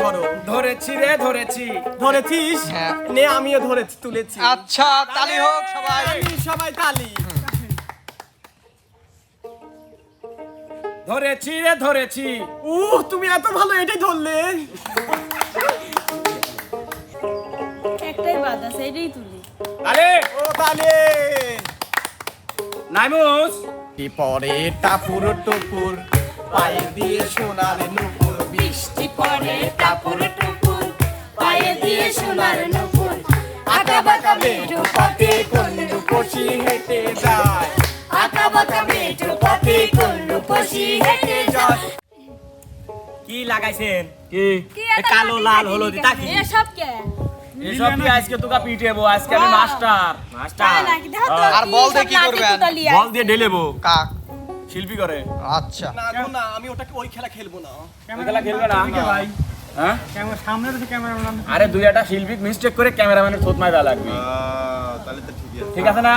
ধরো। ধরেছি রে ধরেছি। ধরেছিস? হ্যাঁ। নে আমিও ধরেছি তুলেছি। আচ্ছা তালি হোক সবাই। সবাই তালি। ধরেছি রে ধরেছি। উহ তুমি এত ভালো এটাই ধরলে। একটাই বাদ আছে এটাই তুলি। আরে ও তালে। নাইমুস। কি পরে টাপুর টুপুর পায়ে দিয়ে সোনার নুপুর। পড়ে টাপুর টুপুর পায়ে দিয়ে সোনার নুপুর। আঁকা বাঁকা মেঠো পথে কল্লু কষি হেঁটে যায়। আঁকা বাঁকা মেঠো পথে করলু কষি হেঁটে যায়। কি লাগাইছেন? কি? কালো লাল হলুদ তা কি? এসব কে? এসব কি আজকে তোকা পিটেবো আজকে আমি মাস্টার। মাস্টার। আর বল দিয়ে কি লাঠি করবেন? বল। দিয়ে ঢেলেবো কাক? শিল্পী করে। আচ্ছা। না গো না আমি ওটাকে ওই খেলা খেলব না। ওই খেলা খেলবে না। ভাই? হ্যাঁ? ক্যামেরা সামনে রয়েছে ক্যামেরাম্যান। আরে দুই একটা শিল্পী মিস্টেক করে ক্যামেরাম্যানের থোত মাইরা লাগবে। তাহলে তো ঠিক আছে। ঠিক আছে না?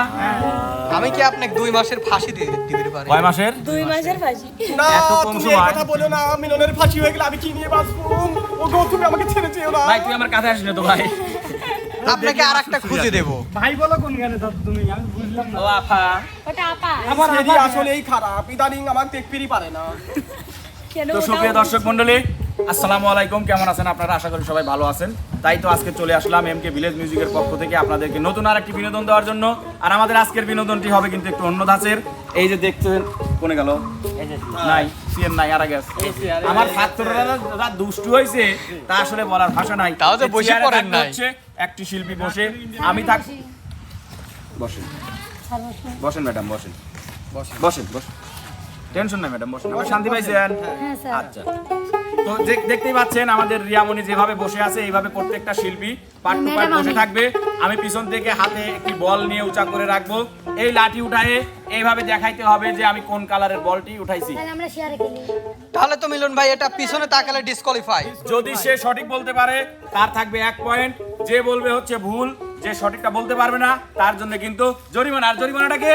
আমি কি আপনাকে দুই মাসের ফাঁসি দিয়ে দিতে পারি? কয় মাসের? দুই মাসের ফাঁসি। না এত কম তুমি সময়? কথা বলো না মিলনের ফাঁসি হয়ে গেলে আমি কি নিয়ে বাঁচবো? ও গো তুমি আমাকে ছেড়ে যেও না। ভাই তুই আমার কাছে আসিস না তো ভাই। আপনাকে আর একটা খুঁজে দেবো। ভাই বলো কোন গানে তো তুমি? আমি বুঝলাম না। ও আফা ওটা আপা। সেদি আবার আসলেই খারাপ। ইদানিং আমার দেখতেই পারে না। কেন তো সুপ্রিয় দর্শক মন্ডলী আসসালামু আলাইকুম। কেমন আছেন আপনারা? আশা করি সবাই ভালো আছেন। তাই তো আজকে চলে আসলাম এমকে ভিলেজ মিউজিকের পক্ষ থেকে আপনাদেরকে নতুন আর একটি বিনোদন দেওয়ার জন্য। আর আমাদের আজকের বিনোদনটি হবে কিন্তু একটু অন্য ধাঁচের। এই যে দেখছেন কোনে গেল? নাই সিএম নাই আর গেছে আমার ছাত্ররা দুষ্টু হয়েছে তা আসলে বলার ভাষা নাই। তাও যে বসে পড়েন নাই। হচ্ছে একটি শিল্পী বসে আমি থাক বসেন। বসেন ম্যাডাম বসেন। বসেন বসেন। টেনশন নাই ম্যাডাম বসেন। আবার শান্তি পাইছেন? হ্যাঁ স্যার। আচ্ছা। তো দেখ- দেখতেই পাচ্ছেন আমাদের রিয়ামণি যেভাবে বসে আছে এইভাবে প্রত্যেকটা শিল্পী পাট টু ম্যাডাম, বসে থাকবে। আমি পিছন থেকে হাতে একটি বল নিয়ে উঁচা করে রাখব। এই লাঠি উঠায়ে এইভাবে দেখাইতে হবে যে আমি কোন কালারের বলটি উঠাইছি। তাহলে আমরা শেয়ারে খেলি তাহলে তো মিলন ভাই এটা পিছনে তাকালে ডিসকোয়ালিফাই যদি সে সঠিক বলতে পারে তার থাকবে এক পয়েন্ট যে বলবে হচ্ছে ভুল যে সঠিকটা বলতে পারবে না তার জন্য কিন্তু জরিমানা। আর জরিমানাটাকে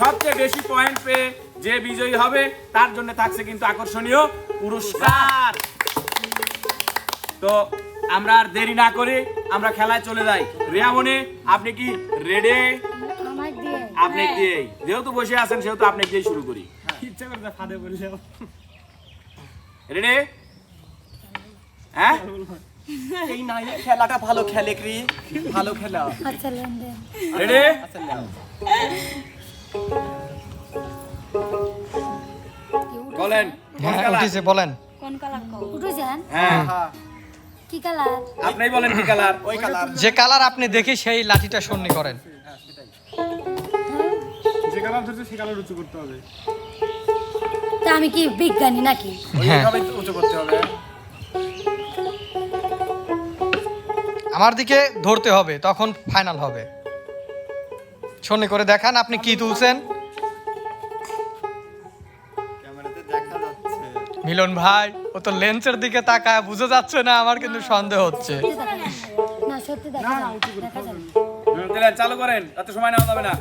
সবচেয়ে বেশি পয়েন্ট পেয়ে যে বিজয়ী হবে তার জন্য থাকছে কিন্তু আকর্ষণীয় পুরস্কার। তো আমরা আর দেরি না করে আমরা খেলায় চলে যাই। রিয়ামণি আপনি কি রেডি আপনি দিয়ে যেহেতু বসে আছেন সেহেতু আপনি দিয়ে শুরু করি। ইচ্ছা করে যা ফাঁদে বললাম রেডি হ্যাঁ? এই নাই খেলাটা ভালো খেলে ক্রি। ভালো খেলা। আচ্ছা রেডি আচ্ছা। বলেন কোন হ্যাঁ বলেন। কোন কালার উঠেছেন হ্যাঁ? হ্যাঁ, কি কালার? আপনিই বলেন কি কালার ওই কালার। যে কালার আপনি দেখি সেই লাঠিটা সন্নি করেন। যে কালার ধরছে সে কালার উঁচু করতে হবে। তা আমি কি বিজ্ঞানী নাকি? হ্যাঁ। ওইভাবে উঁচু করতে হবে। আমার দিকে ধরতে হবে তখন ফাইনাল হবে। সন্নি করে দেখান আপনি কি তুলছেন? মিলন ভাই ও তো লেন্সের দিকে তাকায় বুঝে যাচ্ছে না আমার কিন্তু সন্দেহ হচ্ছে। চালু করেন এত সময় নেওয়া যাবে না।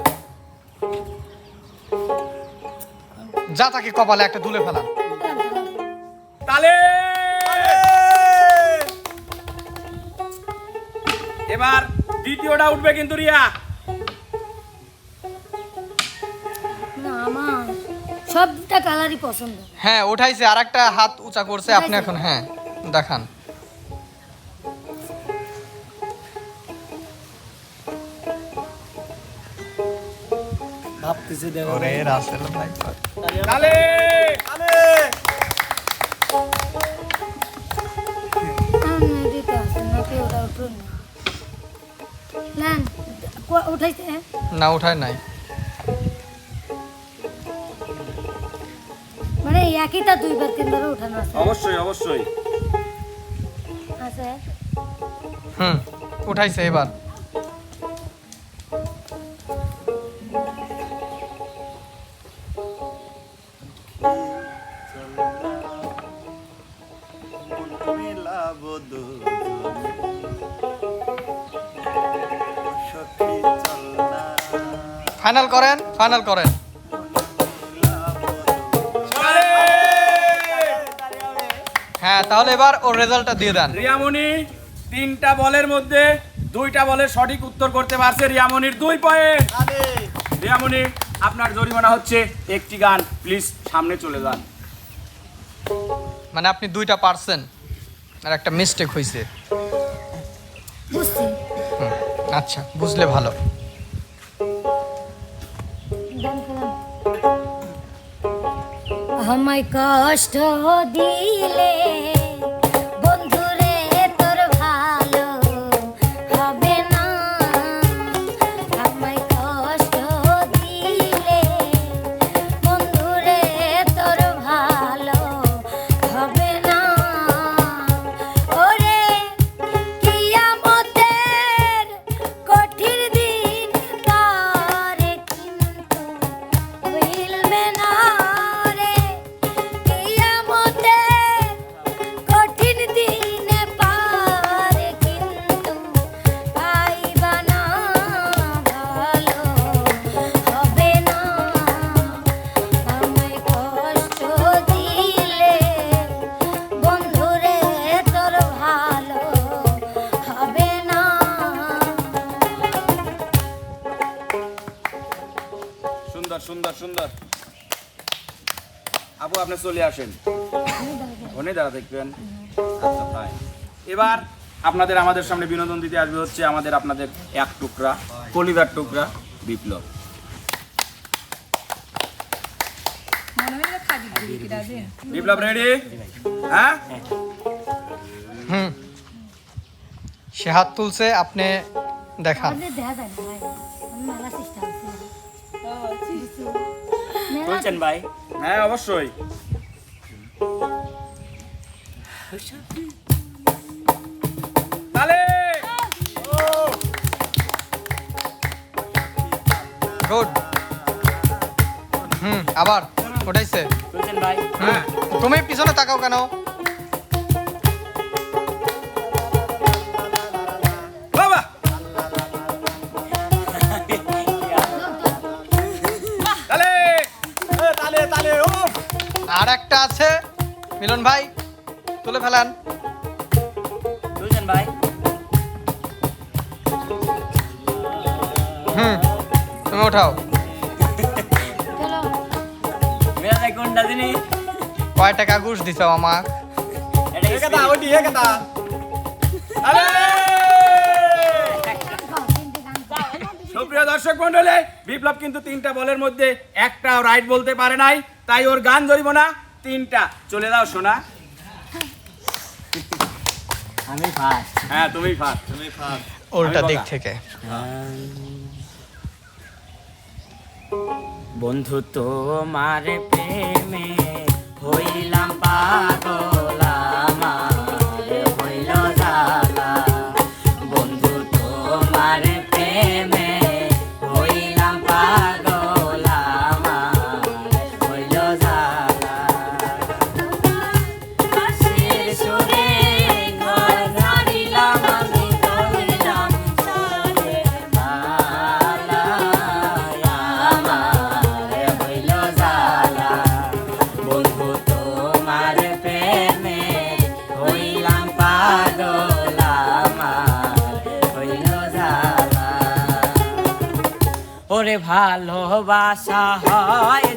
যা তাকে কপালে একটা তুলে ফেলা তালে! এবার দ্বিতীয়টা উঠবে কিন্তু রিয়া। কালারই পছন্দ। হ্যাঁ উঠাইছে আর একটা হাত উঁচা করছে আপনি এখন হ্যাঁ দেখান। ভাবতেছি দেখো রাসেল ভাই। তালে তালে কো- উঠাইছে না উঠায় নাই। একইটা দুইবার তিনবার উঠানো আছে। অবশ্যই অবশ্যই। আছে? হুম উঠাইছে এবার। ফাইনাল করেন ফাইনাল করেন। হ্যাঁ তাহলে এবার ওর রেজাল্টটা দিয়ে দেন। রিয়ামণি তিনটা বলের মধ্যে দুইটা বলের সঠিক উত্তর করতে পারছে রিয়ামণির দুই পয়েন্ট। রিয়ামণি আপনার জরিমানা হচ্ছে একটি গান। প্লিজ সামনে চলে যান। মানে আপনি দুইটা পারছেন আর একটা মিস্টেক হয়েছে বুঝছি। আচ্ছা বুঝলে ভালো। আমায় কষ্ট দিলে চলে আসেন। ফোনে দাঁড়া দেখবেন। আচ্ছা এবার আপনাদের আমাদের সামনে বিনোদন দিতে আসবে হচ্ছে আমাদের আপনাদের এক টুকরা কলিদার টুকরা বিপ্লব। বিপ্লব রেডি হ্যাঁ? হুম। সে হাত তুলছে আপনি দেখান। আমাদের দেখা যায় না ভাই। আমি মেলা চেষ্টা করছি। বলছেন ভাই? হ্যাঁ অবশ্যই। তালে! গুড হুম আবার ওটাইছে ভাই হ্যাঁ তুমি পিছনে তাকাও কেন? আর একটা আছে মিলন ভাই। তুলে ফেলান। ভাই। হুম তুমি ওঠাও মেলা কোনটা জিনিস কয় টাকা ঘুষ দিছ এটা ওটি সুপ্রিয় দর্শক মন্ডলী বিপ্লব কিন্তু তিনটা বলের মধ্যে একটা রাইট বলতে পারে নাই। তাই ওর গান ধরিব না তিনটা। চলে যাও সোনা। আমি ফার্স্ট। হ্যাঁ তুমি ফার্স্ট তুমি ফার্স্ট। উল্টা দিক থেকে। বন্ধু তোমার প্রেমে হইলাম পাগল। ভালোবাসা হয়।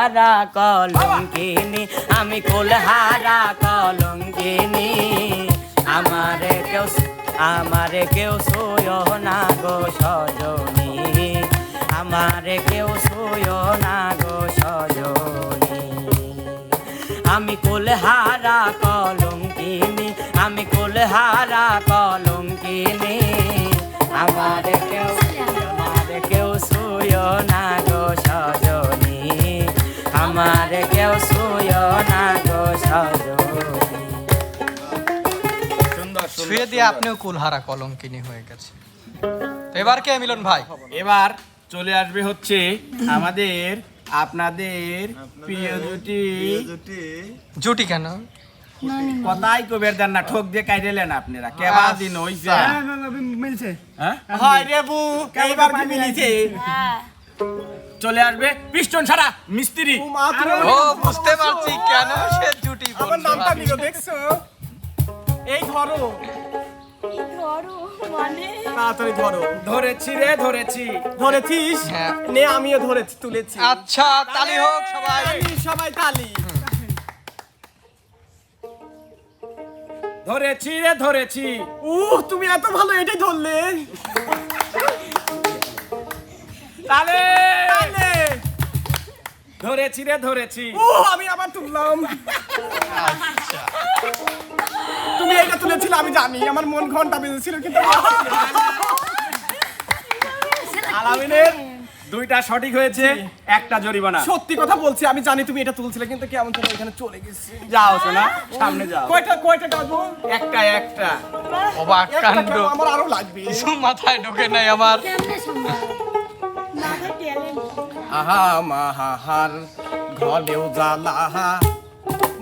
কুলহারা কলঙ্কিনি, আমি কুলহারা কলঙ্কিনি। আমার কেউ আমার কেউ শুয় না গো সজনী। আমার কেউ শুয় না গো সজনী। আমি কুল কুলহারা কলঙ্কিনি, আমি কুল কুলহারা কলঙ্কিনি। আমার কেউ আমার কেউ শুয় না দিয়ে আপনিও কুলহারা কলঙ্কিনী হয়ে গেছে তো এবার কে মিলন ভাই? এবার চলে আসবে হচ্ছে আমাদের আপনাদের প্রিয় জুটি। জুটি কেন? কথাই কবের দেন না ঠোক দিয়ে কাইরেলেন আপনারা। কেবা দিন হইছে? হ্যাঁ, না, না, মিলছে। হ্যাঁ? হয় রে বু এইবার কি মিলিছে? হ্যাঁ। চলে আসবে পিস্টন ছাড়া মিস্ত্রি। ও বুঝতে পারছি কেন সে জুটি আমার নামটা। নিল দেখছ? এই ধরো তাড়াতাড়ি ধরো। ধরেছি রে ধরেছি। ধরেছিস? হ্যাঁ। নে আমিও ধরেছি তুলেছি। আচ্ছা তালি হোক সবাই। সবাই তালি। ধরেছি রে ধরেছি। উহ তুমি এত ভালো এটাই ধরলে। তালে। তালে। ধরেছি রে ধরেছি। উহ আমি আবার তুললাম। আচ্ছা। তুমি এটা তুলেছিলে আমি জানি আমার মন ঘণ্টা বেজেছিল কিন্তু আলামিনের দুইটা সঠিক হয়েছে একটা জরিমানা। সত্যি কথা বলছি আমি জানি তুমি এটা তুলছিলে কিন্তু কেমন তুমি এখানে চলে গেছি। যাও শোনা সামনে যাও। কয়টা কয়টা কাটবো একটা একটা। অবাক কাণ্ড। আমার আরও লাগবে। কিছু মাথায় ঢোকে নাই আমার। আহা মাহাহার ঘরেও জ্বালা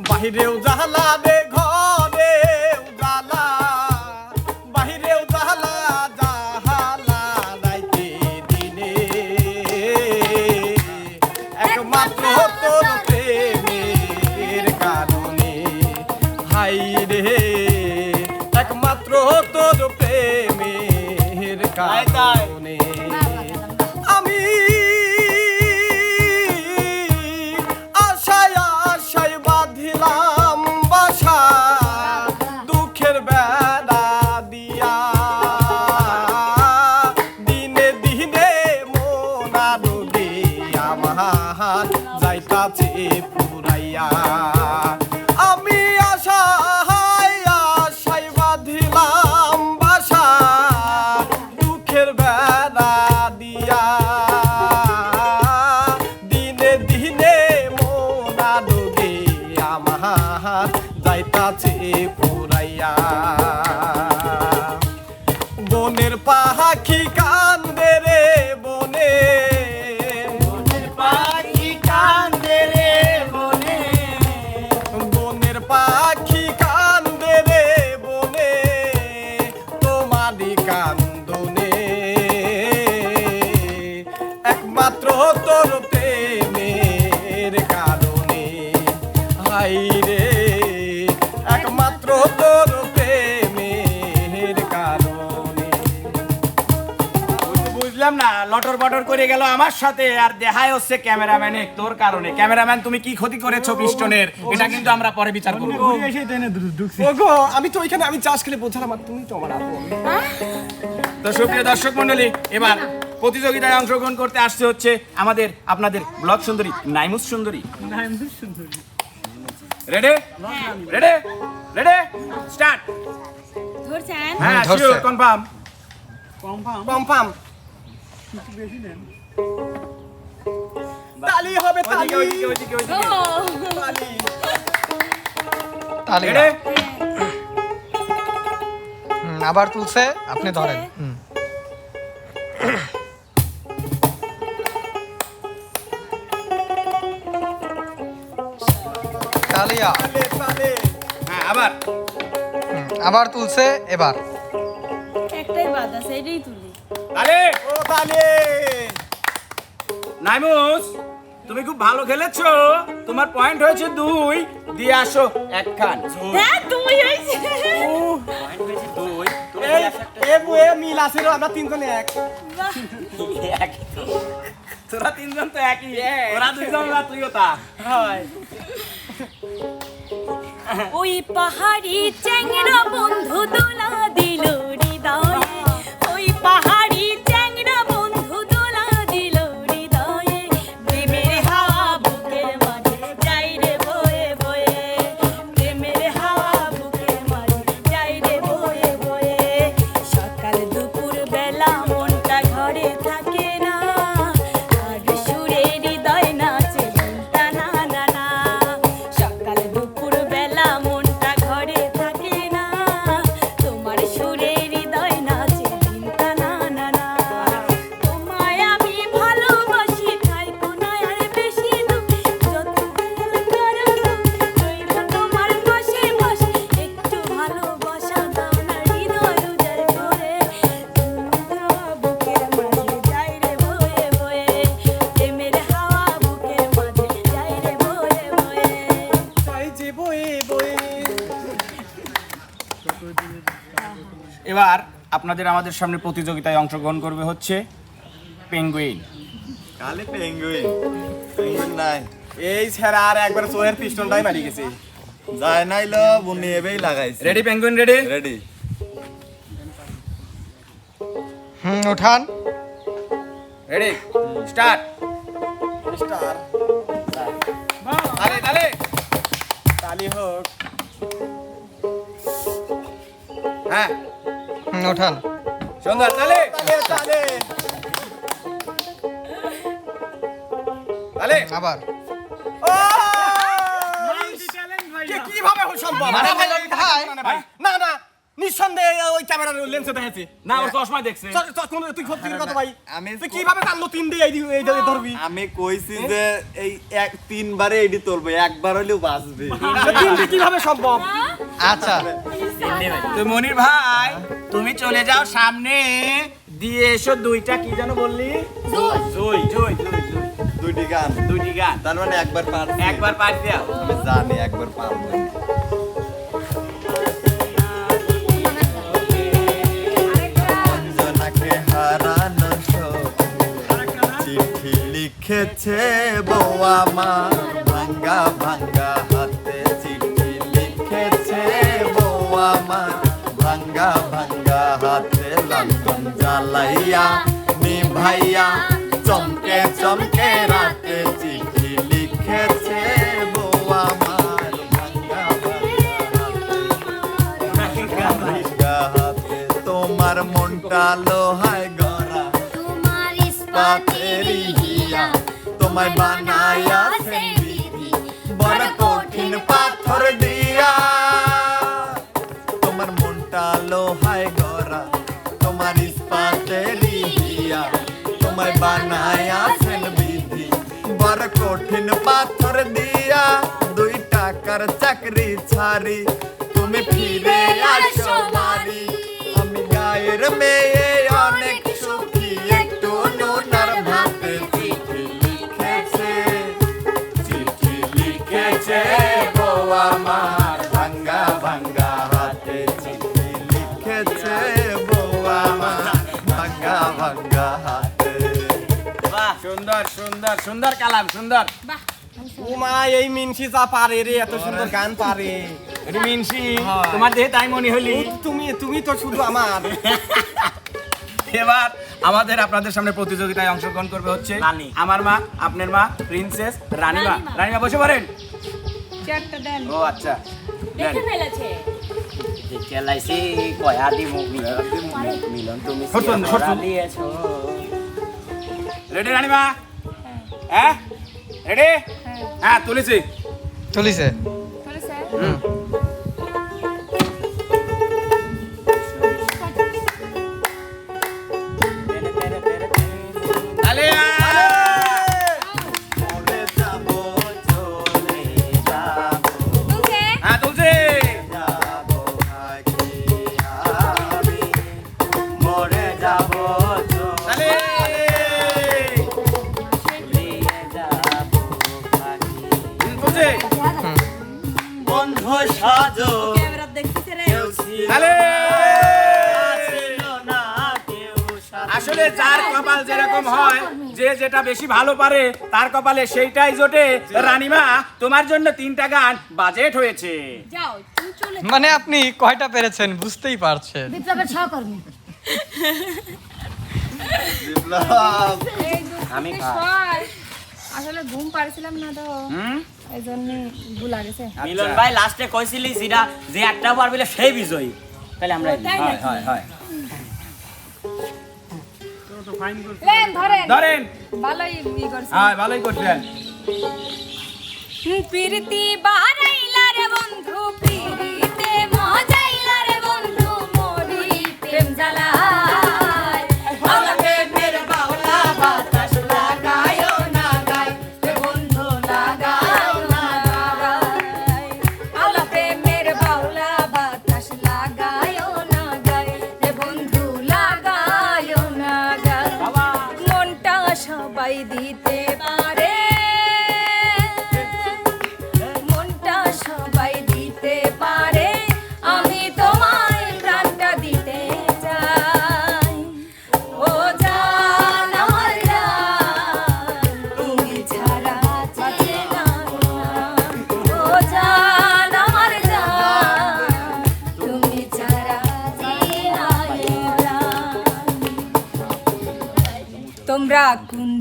বাহিরেও জ্বালা রে ঘরেও যাইতাছে পুরাইয়া হাই রে একমাত্র তোর প্রেমের কারণে। বুঝলাম না লটর বটর করে গেল আমার সাথে আর দেখায় হচ্ছে ক্যামেরাম্যানে তোর কারণে। ক্যামেরাম্যান তুমি কি ক্ষতি করেছ পিস্টনের? এটা কিন্তু আমরা পরে বিচার করব। ওগো আমি তো ওইখানে আমি চাষ খেলে বোঝালাম আর তুমি তো আমার আপন। তো সুপ্রিয় দর্শক মন্ডলী এবার প্রতিযোগিতায় অংশগ্রহণ করতে আসছে হচ্ছে আমাদের আপনাদের ব্লগ সুন্দরী নাইমুস সুন্দরী। না, এমনি সুন্দর। রেডি রেডি রেডি স্টার্ট ধরছেন হ্যাঁ শিওর কনফার্ম পাম পম্পাম কিছু বেশি দেন তালি হবে তালি। ওইদিকে ওইদিকে ওইদিকে তালি। তালি। রেডি আবার তুলছে আপনি ধরেন। তালে হ্যাঁ আবার। আবার তুলছে এবার। একটাই বাদ আছে এটাই তুলি। আরে! ও তালে নাইমুস তুমি খুব ভালো খেলেছো। তোমার পয়েন্ট হয়েছে দুই। দিয়ে আসো একখান। হ্যাঁ তুই হইছে পয়েন্ট হয়েছে দুই। এই এ বুয়ে মিল আছে রে, আমরা তিনজনে এক। তোরা তিনজন তো একই। ওরা দুইজন তুইও তা। হয়। ওই পাহাড়ি চ্যাংরা বন্ধু দোলা আপনাদের আমাদের সামনে প্রতিযোগিতায় অংশগ্রহণ করবে হচ্ছে পেঙ্গুইন। কালে পেঙ্গুইন। পেঙ্গুইন নাই। এই ছেড়া আর একবার চোহের পিস্টনটাই মারি গেছে। যায় নাইল বুনি এবেই লাগাইছে। রেডি পেঙ্গুইন রেডি রেডি হুম উঠান। রেডি স্টার্ট স্টার তালে তালে। তালি হোক। হ্যাঁ। উঠান সুন্দর তালে? তালে তালে। তালে? আবার। ও! চ্যালেঞ্জ ভাই কে কীভাবে হল সম্ভব মানে ভাই। ভাই, না না নিঃসন্দেহে ওই ক্যামেরার লেন্সে দেখেছি। না ওর চশমা দেখছে। কোন- তুই সত্যি কথা ভাই। আমি তুই কীভাবে টানলো তিন দিয়ে এই এই দিয়ে ধরবি? আমি কইছি যে এই এক তিনবারে এডি তুলবে একবার হলেও বাঁচবে। তিন কীভাবে সম্ভব? আচ্ছা। তো মনির ভাই তুমি চলে যাও সামনে। দিয়ে এসো দুইটা কি যেন বললি? জয় জয় দুইটি গান। দুইটি গান। তার মানে একবার পার একবার পার দাও আমি জানি একবার চিঠি লিখেছে বউ আমার। তোমায় বানায়া সে বিধি বড় কঠিন পাথর দিয়া। তোমার মনটা লোহায় গড়া, তোমার ইস্পাতেরি হিয়া তোমায় বানায়া সেন বিধি বড় কঠিন পাথর দিয়া। দুই টাকার চাকরি ছাড়ি, তুমি ফিরে সুন্দর সুন্দর কালাম সুন্দর। উমা এই মিনসি যা পারে রে এত সুন্দর গান পারে। এটি মিনসি। তোমার দেহে তাই মনে হলি। তুমি তুমি তো শুধু আমার। এবার আমাদের আপনাদের সামনে প্রতিযোগিতায় অংশগ্রহণ করবে হচ্ছে রানী। আমার মা আপনার মা প্রিন্সেস রানীমা। রানীমা। রানীমা বসে পড়েন। ও আচ্ছা। দেখে ফেলেছে। খেলাইছি কয়া দিব মিলন তুমি রেডি রানীমা? হ্যাঁ? রেডি হ্যাঁ। তুলেছি। তুলিছে? তালে সাজো। আসলে যার কপাল যেরকম হয় যে যেটা বেশি ভালো পারে তার কপালে সেইটাই জোটে। রানীমা তোমার জন্য তিনটা গান বাজেট হয়েছে। যাও তুমি চলে মানে আপনি কয়টা পেরেছেন বুঝতেই পারছেন। বিপ্লবের সহকর্মী। বিপ্লব। আমি আসলে ঘুম পারছিলাম না তো। গেছে মিলন ভাই লাস্টে কইছিলি যেটা যে একটা পারবিলে সেই বিজয়ী। তাহলে আমরা হয় হয় হয় লেন ধরেন। ধরেন। ভালোই ই হ্যাঁ ভালোই করছেন। প্রীতি বারাইলা রে বন্ধু প্রীতিতে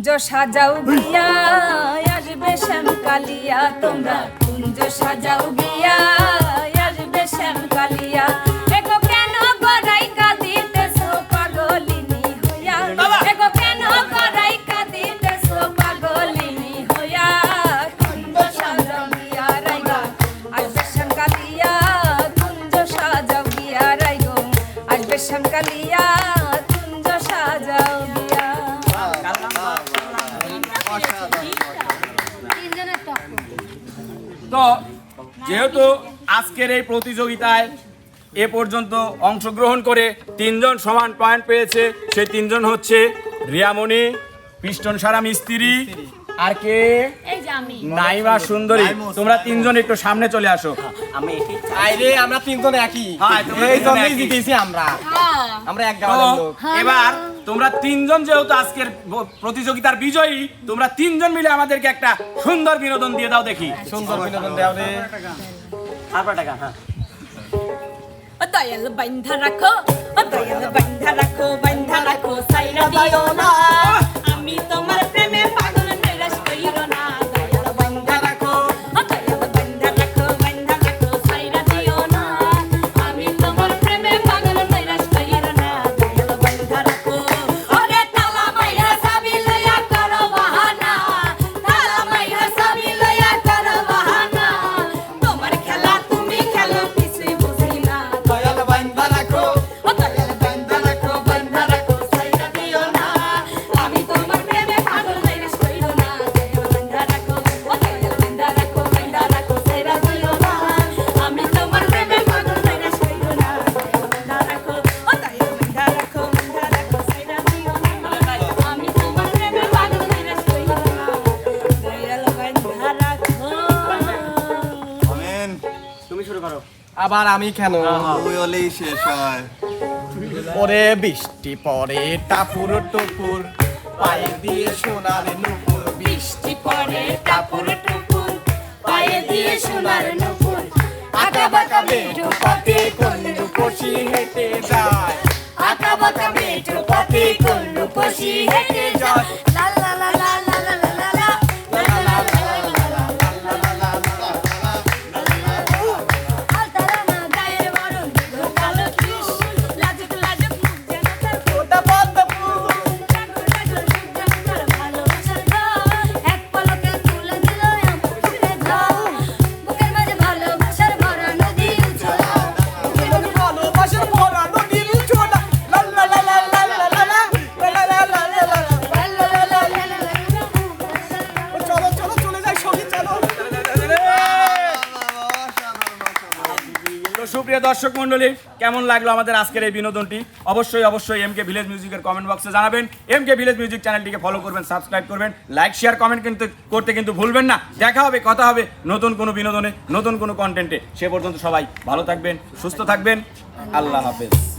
কুঞ্জ সাজাও গিয়া আসবে শ্যাম কালিয়া তোমরা কুঞ্জ সাজাও গিয়া আসবে শ্যাম কালিয়া দেখো কেন গড়াই কাঁদিতেছ তো যেহেতু আজকের এই প্রতিযোগিতায় এ পর্যন্ত অংশগ্রহণ করে তিনজন সমান পয়েন্ট পেয়েছে, সেই তিনজন হচ্ছে রিয়ামণি পিস্টন সারা মিস্ত্রি আর কে? এই যে আমি। নাইমা সুন্দরী। তোমরা তিনজন একটু সামনে চলে আসো। আমি আইরে আমরা তিনজন একই। হ্যাঁ, এই জন্যই জিতেছি আমরা। আমরা এক তো লোক। এবার তোমরা তিনজন যেহেতু আজকের প্রতিযোগিতার বিজয়ী তোমরা তিনজন মিলে আমাদেরকে একটা সুন্দর বিনোদন দিয়ে দাও দেখি। সুন্দর বিনোদন দেওয়া রে। তারপর টাকা হ্যাঁ। ও দয়াল বাইন্ধা রাখো ও দয়াল বাইন্ধা রাখো বাইন্ধা রাখো সাইরা দিও। আবার আমি কেন? হলেই শেষ হয়। ওরে বৃষ্টি পরে টাপুর টুপুর পায়ে দিয়ে সোনার নুপুর। বৃষ্টি পড়ে টাপুর টুপুর পায়ে দিয়ে সোনার নুপুর। আঁকা বাঁকা মেঠো পথে করলু কষি হেঁটে যায়। আঁকা বাঁকা মেঠো পথে করলু কষি হেঁটে যায়। লা মণ্ডলী, কেমন লাগল আমাদের আজকের এই বিনোদনটি? অবশ্যই অবশ্যই এম কে ভিলেজ মিউজিকের কমেন্ট বক্সে জানাবেন। এম কে ভিলেজ মিউজিক চ্যানেলটিকে ফলো করবেন সাবস্ক্রাইব করবেন লাইক শেয়ার কমেন্ট কিন্তু করতে কিন্তু ভুলবেন না। দেখা হবে, কথা হবে নতুন কোনো বিনোদনে, নতুন কোনো কন্টেন্টে সে পর্যন্ত সবাই ভালো থাকবেন, সুস্থ থাকবেন। আল্লাহ হাফেজ।